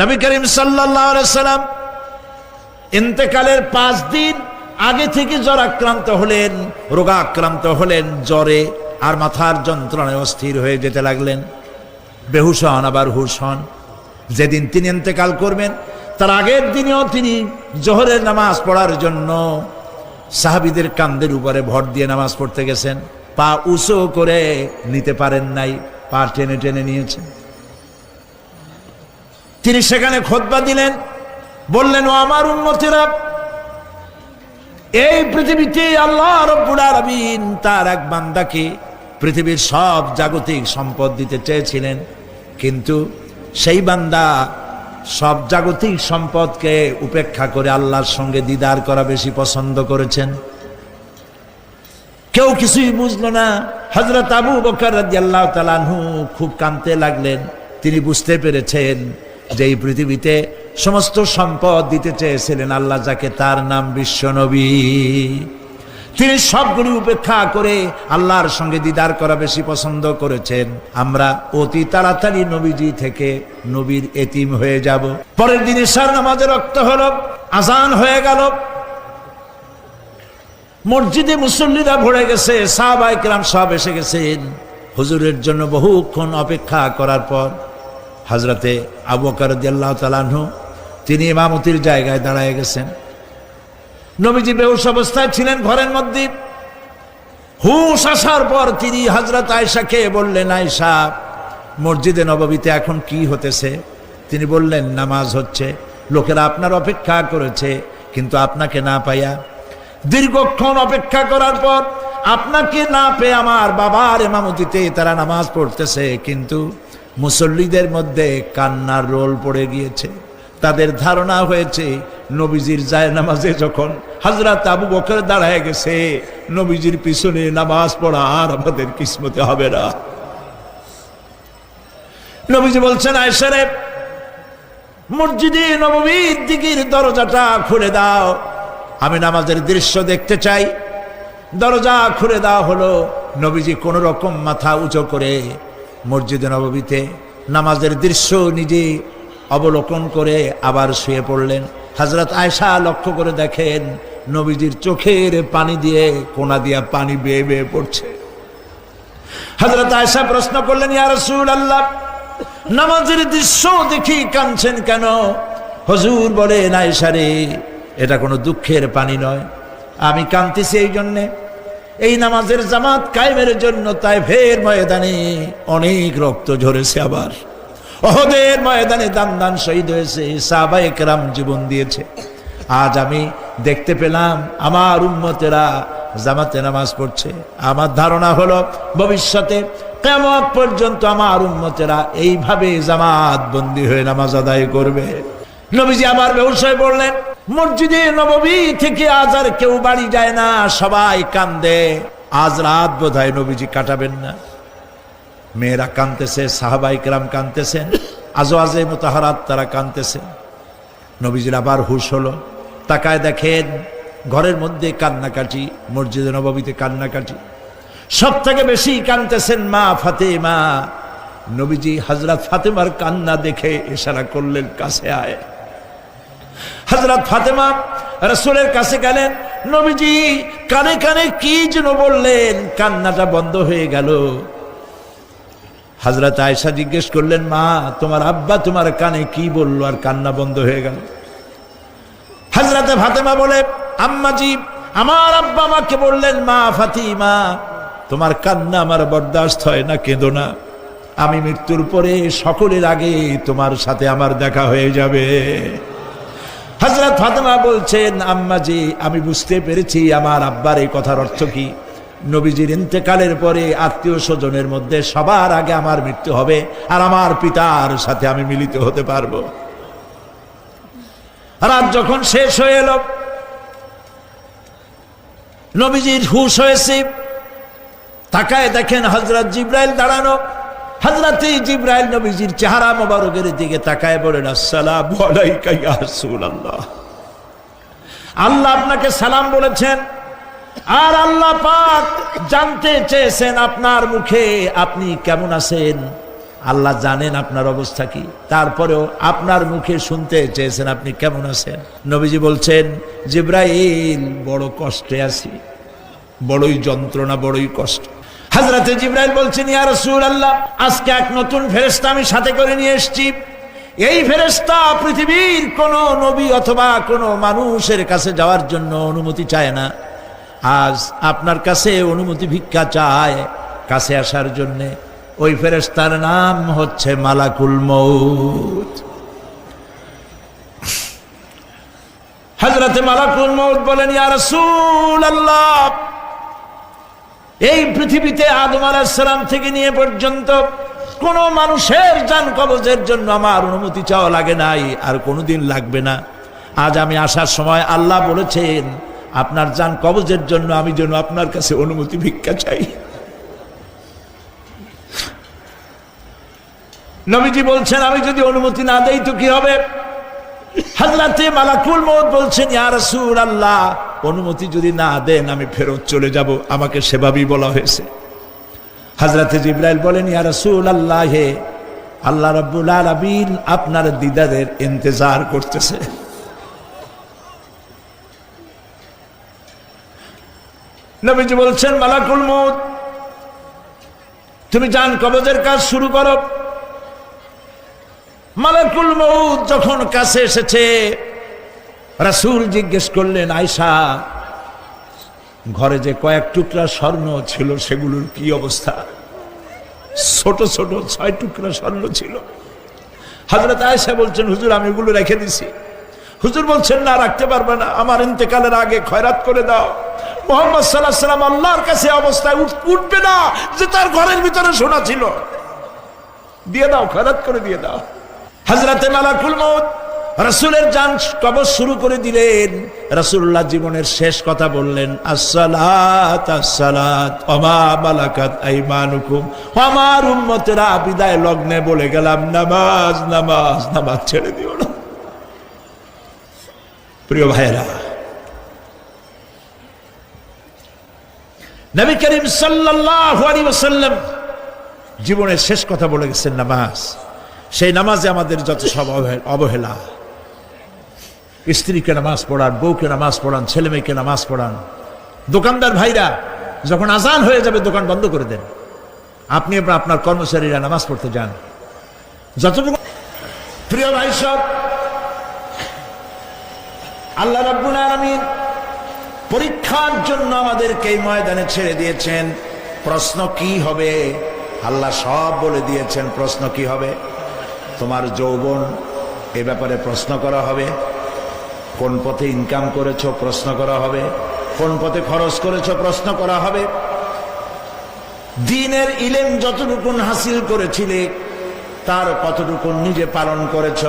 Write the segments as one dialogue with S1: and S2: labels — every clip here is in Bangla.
S1: নবী করিম সাল্লাম ইন্তেকালের পাঁচ দিন আগে থেকে জ্বর আক্রান্ত হলেন রোগা আক্রান্ত হলেন, জ্বরে আর মাথার যন্ত্রণায় অস্থির হয়ে যেতে লাগলেন। বেহুশ হন, আবার হুশ হন। যেদিন তিনি ইন্তেকাল করবেন, তার আগের দিনেও তিনি জোহরের নামাজ পড়ার জন্য সাহাবিদের কান্দের উপরে ভর দিয়ে নামাজ পড়তে গেছেন। পা উঁচু করে নিতে পারেন নাই, পা টেনে টেনে নিয়েছেন। তিনি সেখানে খোদবা দিলেন। বললেন, ও আমার উন্নতিরা এই পৃথিবীতে আল্লাহ রব্বুল আলামিন তার এক বান্দাকে পৃথিবীর সব জাগতিক সম্পদ দিতে চেয়েছিলেন। কিন্তু সেই বান্দা সব জাগতিক সম্পদকে উপেক্ষা করে আল্লাহর সঙ্গে দিদার করা বেশি পছন্দ করেছেন। কেউ কিছুই বুঝলো না। হজরত আবু বকর রাজি আল্লাহ তাআলাহু খুব কাঁদতে লাগলেন। তিনি বুঝতে পেরেছেন যে পৃথিবীতে সমস্ত সম্পদ দিতে চেয়েছিলেন আল্লাহ, যাকে তার নাম বিশ্বনবী। তিনি সবগুলি উপেক্ষা করে আল্লাহর সঙ্গে দিদার করা বেশি পছন্দ করেছেন। আমরা অতি তাড়াতাড়ি নবীজি থেকে নবীর এতিম হয়ে যাব। পরের দিন ইশার নামাজে রক্ত হলো, আজান হয়ে গেল। মসজিদে মুসল্লিরা ভরে গেছে সাহাবাই কিরাম সব এসে গেছেন। হুজুরের জন্য বহুক্ষণ অপেক্ষা করার পর হজরতে আবু কারদ্দাল্লাহ তালাহু তিনি ইমামতির জায়গায় দাঁড়ায় গেছেন। নবীজি বেহুশ অবস্থায় ছিলেন ঘরের মধ্যে। হুশ আসার পর তিনি হজরত আয়সাকে বললেন আয়সা মসজিদে নববীতে এখন কি হতেছে? তিনি বললেন, নামাজ হচ্ছে। লোকেরা আপনার অপেক্ষা করেছে, কিন্তু আপনাকে না পাইয়া দীর্ঘক্ষণ অপেক্ষা করার পর আপনাকে না পেয়ে আমার বাবার এমামতিতে তারা নামাজ পড়তেছে, কিন্তু মুসল্লিদের মধ্যে কান্নার রোল পড়ে গিয়েছে। তাদের ধারণা হয়েছে, নবীজির যায় নামাজে যখন হাজরাত আবু বকর দাঁড়ায় গেছে, নবীজির পিছনে নামাজ পড়া আর আমাদের কিসমতে হবে না। নবীজি বলছেন আয়সারে মসজিদে নবমীর দিকের দরজাটা খুলে দাও। আমি নামাজের দৃশ্য দেখতে চাই। দরজা খুলে দেওয়া হলো, নবীজি কোন রকম মাথা উঁচু করে মসজিদে নববীতে নামাজের দৃশ্য নিজে অবলোকন করে আবার শুয়ে পড়লেন। হজরত আয়সা লক্ষ্য করে দেখেন নবীজির চোখের পানি দিয়ে কোনা দিয়া পানি বেয়ে বেয়ে পড়ছে। হজরত আয়সা প্রশ্ন করলেন, ইয়া রাসূল আল্লাহ নামাজের দৃশ্য দেখি কাঁদছেন কেন? হজুর বলেন আয়সা রে, এটা কোনো দুঃখের পানি নয়। আমি কাঁদতেছি এই জন্যে এই নামাজের জামাত কায়েমের জন্য তাই ফের ময়দানে অনেক রক্ত ঝরেছে আবার। অহদের ময়দানে দান দান শহীদ হয়েছে, সাহাবায়ে কেরাম জীবন দিয়েছে। আজ আমি দেখতে পেলাম আমার উম্মতেরা জামাতে নামাজ পড়ছে। আমার ধারণা হলো ভবিষ্যতে কেমন পর্যন্ত আমার উম্মতেরা এইভাবে জামাত বন্দী হয়ে নামাজ আদায় করবে। নবীজি আমার ব্যবসায় বললেন মসজিদে নববী থেকে আজ আর কেউ বাড়ি যায় না, সবাই কান্দে। আজ রাত বোধ হয় নবীজি কাটাবেন না। মেয়েরা কানতেছে, সাহাবাই কেরাম কানতেছেন আজও আজে মোতাহারাত তারা কানতেছেন নবীজির আবার হুশ হলো। তাকায় দেখেন, ঘরের মধ্যে কান্নাকাটি, মসজিদে নববীতে কান্নাকাটি। সব থেকে বেশি কানতেছেন মা ফাতেমা। নবীজি হজরত ফাতেমার কান্না দেখে ইশারা করলেন, কাছে আয়। হজরত ফাতেমা রসুলের কাছে গেলেন, নবীজি, কানে কানে কি যেন বললেন? কান্নাটা বন্ধ হয়ে গেল। হজরত আয়সা জিজ্ঞেস করলেন, মা, তোমার আব্বা তোমার কানে কি বলল আর কান্না বন্ধ হয়ে গেল? হজরতে ফাতেমা বলে আম্মাজি আমার আব্বা আমাকে বললেন, মা ফাতিমা, তোমার কান্না আমার বরদাস্ত হয় না, কেঁদো না। আমি মৃত্যুর পরে সকলের আগে তোমার সাথে আমার দেখা হয়ে যাবে। হজরত ফাতেমা বলছেন, আম্মাজি, আমি বুঝতে পেরেছি আমার আব্বার এই কথার অর্থ কি। নবীজির ইন্তেকালের পরে আত্মীয় স্বজনের মধ্যে সবার আগে আমার মৃত্যু হবে আর আমার পিতার সাথে আমি মিলিত হতে পারব। রাত যখন শেষ হয়ে এলো, নবীজির হুশ হয়েছে। তাকায় দেখেন হজরত জিব্রাইল দাঁড়ানো। হজরত জিব্রাইল নবীজির চেহারা মোবারকের দিকে তাকায় বলেন, আসসালাম আল্লাহ আল্লাহ আপনাকে সালাম বলেছেন, আর আল্লাহ পাক জানতে চেয়েছেন আপনার মুখে আপনি কেমন আছেন? আল্লাহ জানেন আপনার অবস্থা কি। তারপরেও আপনার মুখে শুনতে চেয়েছেন আপনি কেমন আছেন? নবীজি বলছেন, জিব্রাইল, বড় কষ্টে আছি। বড়ই যন্ত্রণা, বড়ই কষ্ট। হাজরাতে জিব্রাইল বলছেন, ইয়া রাসূল আল্লাহ আজকে এক নতুন ফেরেশতা আমি সাথে করে নিয়ে এসেছি। এই ফেরেশতা পৃথিবীর কোন নবী অথবা কোনো মানুষের কাছে যাওয়ার জন্য অনুমতি চায় না। আজ আপনার কাছে অনুমতি ভিক্ষা চায় কাছে আসার জন্যে। ওই ফেরেশতার নাম হচ্ছে মালাকুল মৌত হজরতে মালাকুল মৌত বলেন, ইয়া রাসূল আল্লাহ এই পৃথিবীতে আদম আলাহিসাল্লাম থেকে নিয়ে পর্যন্ত কোন মানুষের যান কবজের জন্য আমার অনুমতি চাওয়া লাগে নাই, আর কোনোদিন লাগবে না। আজ আমি আসার সময় আল্লাহ বলেছেন, আপনার যান কবজের জন্য আমি যেন আপনার কাছে অনুমতি ভিক্ষা চাই। নবীজি বলছেন, আমি যদি অনুমতি না দেই তো কি হবে? হাজরাতে মালাকুল মৌত বলছেন, ইয়া রাসূল আল্লাহ অনুমতি যদি না দেন, আমি ফেরত চলে যাব। আমাকে সেভাবেই বলা হয়েছে। হাজরাতে জিব্রাইল বলেন, ইয়া রাসূল আল্লাহ হে আল্লাহ রাব্বুল আলামিন আপনার দিদারের ইন্তজার করতেছে। নবীজি বলছেন, মালাকুল মৌত তুমি যান কবজের কাজ শুরু করো। মালাকুল মৌত যখন কাছে এসেছে রাসূল জিজ্ঞেস করলেন আয়সা ঘরে যে কয়েক টুকরা স্বর্ণ ছিল, সেগুলোর কি অবস্থা? ছোট ছোট ছয় টুকরা স্বর্ণ ছিল। হজরত আয়সা বলছেন, হুজুর, আমি এগুলো রেখে দিছি। হুজুর বলছেন, না, রাখতে পারবে না। আমার ইন্তেকালের আগে খয়রাত করে দাও। মোহাম্মদ সাল্লাহ সাল্লাম আল্লাহর কাছে অবস্থায় উঠ- উঠবে না যে তার ঘরের ভিতরে সোনা ছিল। দিয়ে দাও, খয়রাত করে দিয়ে দাও। হাজরাতে মালাকুল মৌত রাসূলের যান কবর শুরু করে দিলেন। রাসূলুল্লাহ জীবনের শেষ কথা বললেন লগ্নে বলে গেলাম, নামাজ নামাজ নামাজ ছেড়ে দিও না। প্রিয় ভাইরা নবী করিম ওয়াসাল্লাম জীবনের শেষ কথা বলে গেছেন, নামাজ। সেই নামাজে আমাদের যত সব অবহেলা স্ত্রীকে নামাজ পড়ান, বউকে নামাজ পড়ান ছেলে মেয়েকে নামাজ পড়ান। দোকানদার ভাইরা, যখন আজান হয়ে যাবে, দোকান বন্ধ করে দেন। আপনি আপনার কর্মচারীরা নামাজ পড়তে যান। যতটুকু প্রিয় ভাই সব, আল্লাহ রাব্বুল আলামিন পরীক্ষার জন্য আমাদেরকে এই ময়দানে ছেড়ে দিয়েছেন। প্রশ্ন কি হবে? আল্লাহ সব বলে দিয়েছেন, প্রশ্ন কি হবে? তোমার যৌবন এ ব্যাপারে প্রশ্ন করা হবে। কোন পথে ইনকাম করেছ প্রশ্ন করা হবে, কোন পথে খরচ করেছ প্রশ্ন করা হবে। দিনের ইলেম যতটুকুন হাসিল করেছিলে, তার কতটুকুন নিজে পালন করেছ,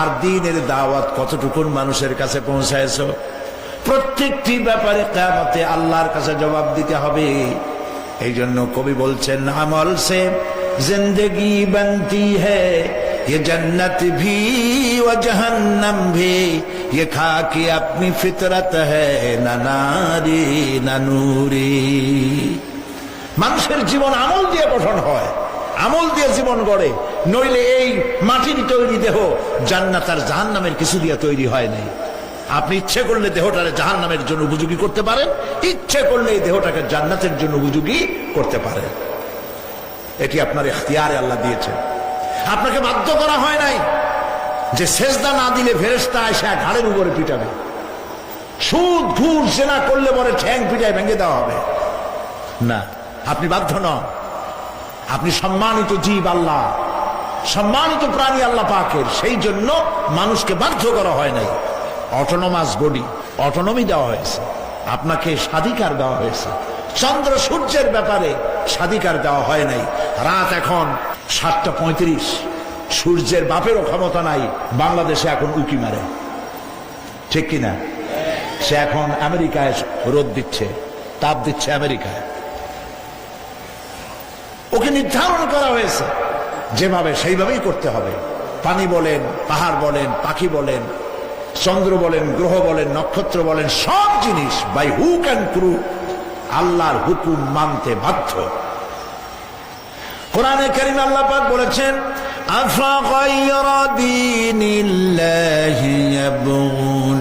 S1: আর দিনের দাওয়াত কতটুকুন মানুষের কাছে পৌঁছায়ছ। প্রত্যেকটি ব্যাপারে কেমতে আল্লাহর কাছে জবাব দিতে হবে। এই জন্য কবি বলছেন, আমল সে জিন্দগি বনতি হ্যায় ये जन्नत भी व जहन्नम भी ये खाकी अपनी फितरत है न नारी न नूरी মানুষের জীবন আমল দিয়ে গঠন হয় আমল দিয়ে জীবন গড়ে নইলে এই মাটির তৈরি দেহ জান্নাত আর জাহান নামের কিছু দিয়ে তৈরি হয় নাই আপনি ইচ্ছে করলে দেহটারে জাহান নামের জন্য উপযোগী করতে পারেন ইচ্ছে করলে এই দেহটাকে জান্নাতের জন্য উপযোগী করতে পারেন এটি আপনার এখতিয়ারে আল্লাহ দিয়েছেন আপনাকে বাধ্য করা হয় নাই যে সেজদা না দিলে ফেরেস্তা এসে ঘাড়ের উপরে পিটাবে। সুদ, ঘুষ, জেনা করলে পরে ঠ্যাং পিটায় ভেঙে দেওয়া হবে। না, আপনি বাধ্য নন। আপনি সম্মানিত জীব আল্লাহ, সম্মানিত প্রাণী আল্লাহ পাকের। সেই জন্য মানুষকে বাধ্য করা হয় নাই। অটোনোমাস বডি, অটোনমি দেওয়া হয়েছে। আপনাকে স্বাধিকার দেওয়া হয়েছে। চন্দ্র সূর্যের ব্যাপারে স্বাধিকার দেওয়া হয় নাই। রাত এখন সাতটা পঁয়ত্রিশ। সূর্যের বাপেরও ক্ষমতা নাই, বাংলাদেশে এখন উকি মারে। ঠিক কিনা? সে এখন আমেরিকায় রোদ দিচ্ছে, তাপ দিচ্ছে আমেরিকায়। ওকে নির্ধারণ করা হয়েছে, যেভাবে সেইভাবেই করতে হবে। পানি বলেন, পাহাড় বলেন, পাখি বলেন, চন্দ্র বলেন, গ্রহ বলেন, নক্ষত্র বলেন, সব জিনিস বাই হুক অ্যান্ড ক্রু আল্লাহর হুকুম মানতে বাধ্য। কোরআনে করিম আল্লাহ পাক বলেছেন أفغير دين الله يبغون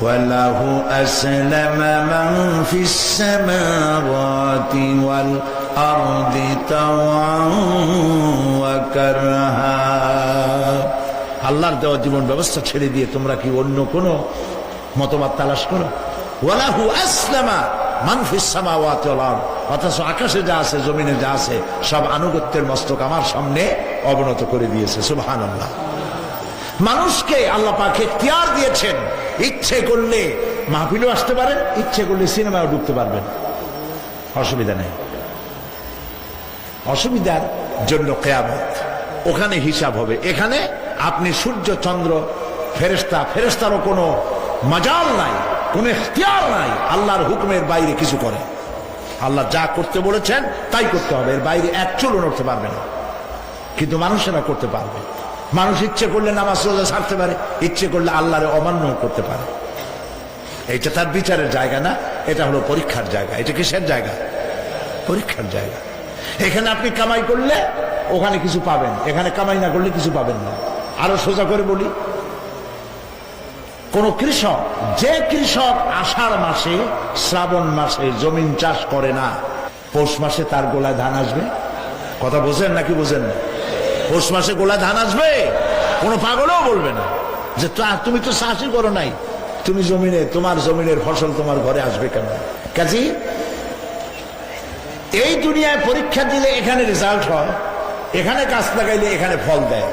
S1: وله أسلم من في السماوات والأرض طوعا وكرها আল্লাহর দেওয়া জীবন ব্যবস্থা ছেড়ে দিয়ে তোমরা কি অন্য কোনো মতবাদ তালাশ করো ওয়ালাহু আসলামা মানফিস সামাওয়াতি ওয়াল আরদ অথচ আকাশে যা আছে, জমিনে যা আছে, সব আনুগত্যের মস্তক আমার সামনে অবনত করে দিয়েছে, সুবহানাল্লাহ। মানুষকে আল্লাহ পাক এখতিয়ার দিয়েছেন, ইচ্ছে করলে মাহফিলও আসতে পারেন, ইচ্ছে করলে সিনেমাও ঢুকতে পারবেন। অসুবিধা নেই। অসুবিধার জন্য কেয়ামত, ওখানে হিসাব হবে। এখানে আপনি সূর্য, চন্দ্র ফেরেস্তা ফেরেস্তারও কোনো মজাল নাই, কোনো ইখতিয়ার নাই, আল্লাহর হুকুমের বাইরে কিছু করে আল্লাহ যা করতে বলেছেন, তাই করতে হবে। এর বাইরে এক চুলও নড়তে পারবে না। কিন্তু মানুষেরা করতে পারবে। মানুষ ইচ্ছে করলে নামাজ রোজা ছাড়তে পারে, ইচ্ছে করলে আল্লাহরে অমান্য করতে পারে। এটা তার বিচারের জায়গা না, এটা হলো পরীক্ষার জায়গা। এটা কিসের জায়গা? পরীক্ষার জায়গা। এখানে আপনি কামাই করলে ওখানে কিছু পাবেন, এখানে কামাই না করলে কিছু পাবেন না। আরও সোজা করে বলি কোন কৃষক, যে কৃষক আষাঢ় মাসে, শ্রাবণ মাসে জমিন চাষ করে না, পৌষ মাসে তার গোলায় ধান আসবে? কথা বোঝেন নাকি বোঝেন না? পৌষ মাসে গোলায় ধান আসবে? কোনো পাগলও বলবে না যে তুমি তো চাষই করো নাই। তুমি জমিনে, তোমার জমিনের ফসল তোমার ঘরে আসবে কেন? কাজী, এই দুনিয়ায় পরীক্ষা দিলে এখানে রেজাল্ট হয়, এখানে গাছ লাগাইলে এখানে ফল দেয়।